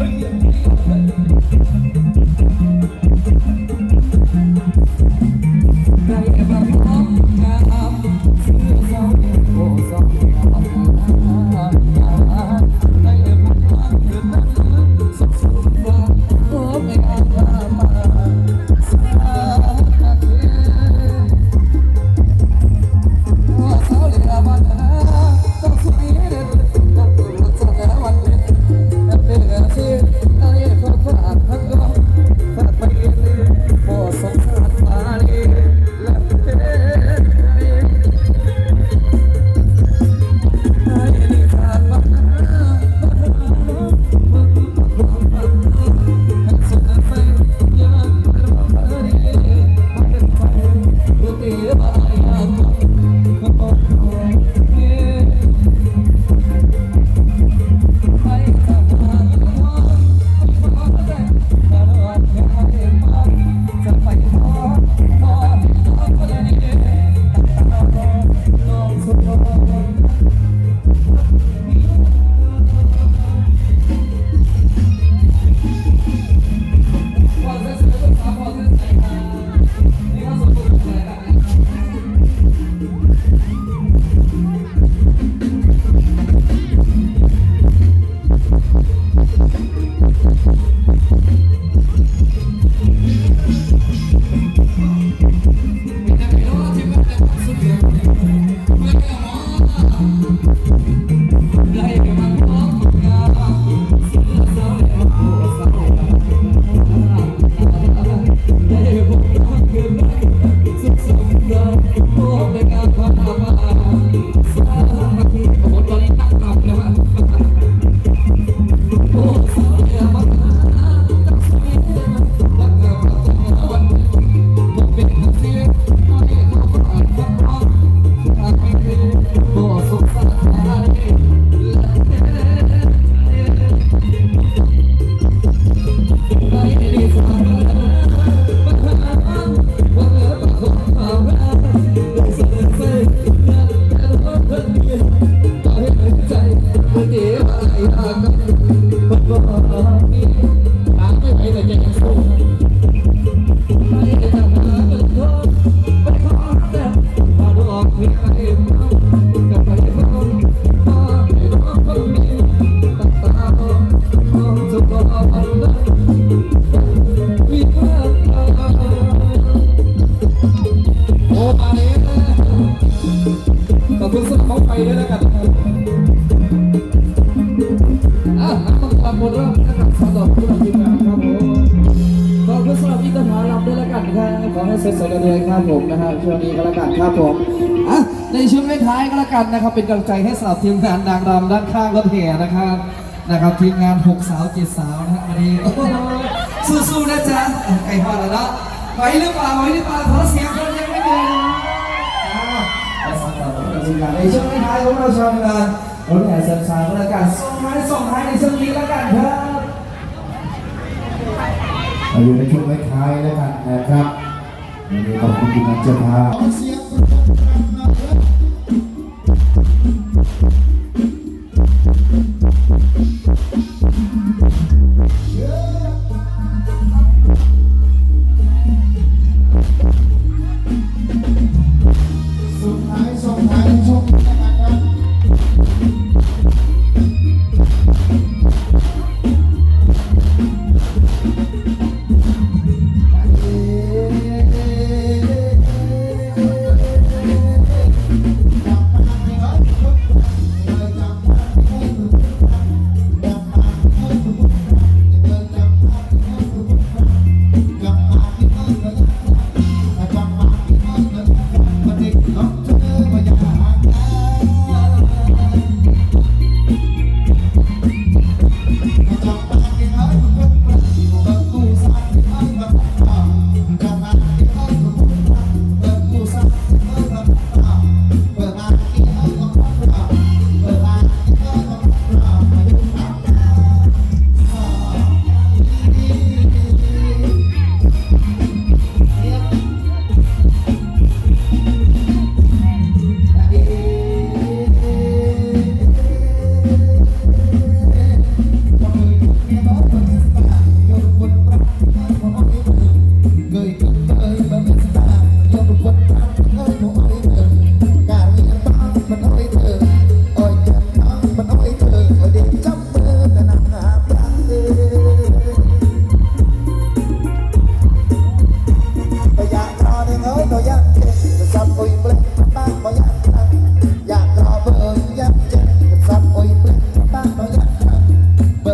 Hallelujah. โอ้มาเลยขอบคุณสำหรับของไปด้วยแล้วกันนะครับ มดแล้วนะครับสำหรับผู้นำทีมงานครับผมขอบคุณสำหรับอินทผลัมด้วยล้วกันครับขอให้เสร็จสวยกันเลยครับผมนะฮะช่วงนี้ก็แล้วกันครับผมอะในช่วงท้ายก็แล้วกันนะครับ เป็นกำลังใจให้สำหรับทีมงานนางรำด้านข้างรถแห่นะครับนะครับทีมงานหกสาวเจ็ดสาวนะฮะวันนี้สู้ๆนะจ๊ะไก่พอแล้วนะไหวหรือเปล่าไหวหรือเปล่าขอเสียงคนยังไม่เดินนะในช่วงท้ายของเราชมกัน รถแห่เสริมสารแล้วกันส่งท้ายส่งท้ายในช่วงนี้แล้วกันครับเราอยู่ในช่วงท้ายๆแล้วกันนะครับวันนี้ขอบคุณทีมงานเจ้าภาพ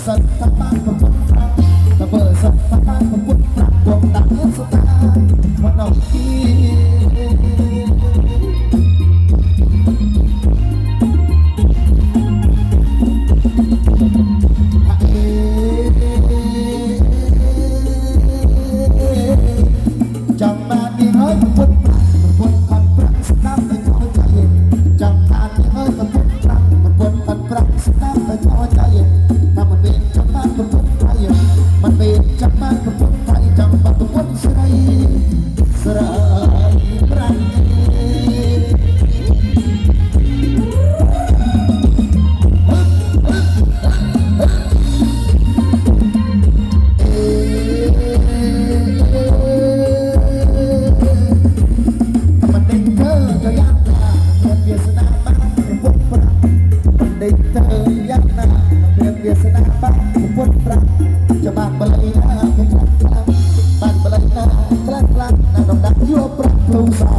Santa.